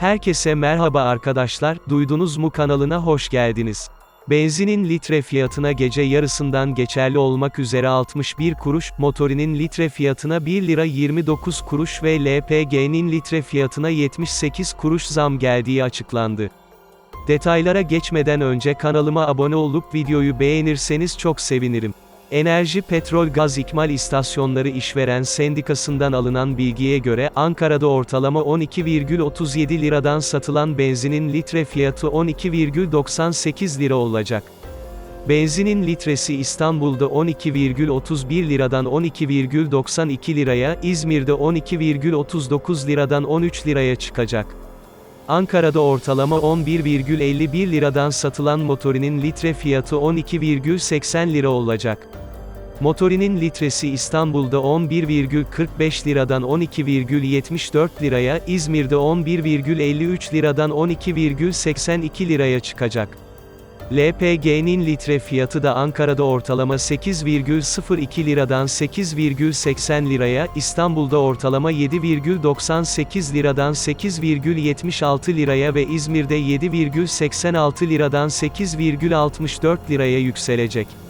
Herkese merhaba arkadaşlar, duydunuz mu kanalına hoş geldiniz. Benzinin litre fiyatına gece yarısından geçerli olmak üzere 61 kuruş, motorinin litre fiyatına 1 lira 29 kuruş ve LPG'nin litre fiyatına 78 kuruş zam geldiği açıklandı. Detaylara geçmeden önce kanalıma abone olup videoyu beğenirseniz çok sevinirim. Enerji Petrol Gaz İkmal İstasyonları İşveren Sendikası'ndan alınan bilgiye göre, Ankara'da ortalama 12,37 liradan satılan benzinin litre fiyatı 12,98 lira olacak. Benzinin litresi İstanbul'da 12,31 liradan 12,92 liraya, İzmir'de 12,39 liradan 13 liraya çıkacak. Ankara'da ortalama 11,51 liradan satılan motorinin litre fiyatı 12,80 lira olacak. Motorinin litresi İstanbul'da 11,45 liradan 12,74 liraya, İzmir'de 11,53 liradan 12,82 liraya çıkacak. LPG'nin litre fiyatı da Ankara'da ortalama 8,02 liradan 8,80 liraya, İstanbul'da ortalama 7,98 liradan 8,76 liraya ve İzmir'de 7,86 liradan 8,64 liraya yükselecek.